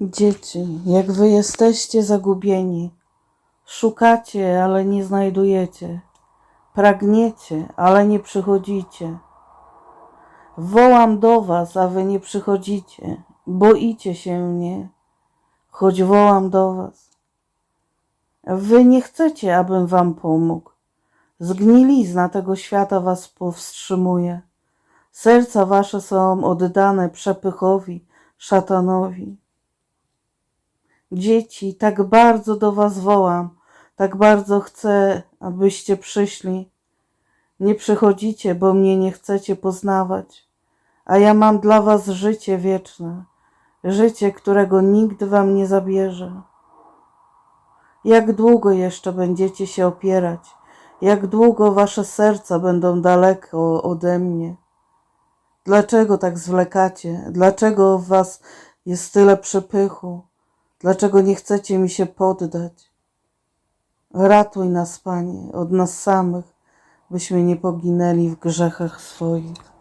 Dzieci, jak wy jesteście zagubieni, szukacie, ale nie znajdujecie, pragniecie, ale nie przychodzicie. Wołam do was, a wy nie przychodzicie, boicie się mnie, choć wołam do was. Wy nie chcecie, abym wam pomógł. Zgnilizna tego świata was powstrzymuje. Serca wasze są oddane przepychowi, szatanowi. Dzieci, tak bardzo do was wołam, tak bardzo chcę, abyście przyszli. Nie przychodzicie, bo mnie nie chcecie poznawać, a ja mam dla was życie wieczne, życie, którego nikt wam nie zabierze. Jak długo jeszcze będziecie się opierać? Jak długo wasze serca będą daleko ode mnie? Dlaczego tak zwlekacie? Dlaczego w was jest tyle przepychu? Dlaczego nie chcecie mi się poddać? Ratuj nas, Panie, od nas samych, byśmy nie poginęli w grzechach swoich.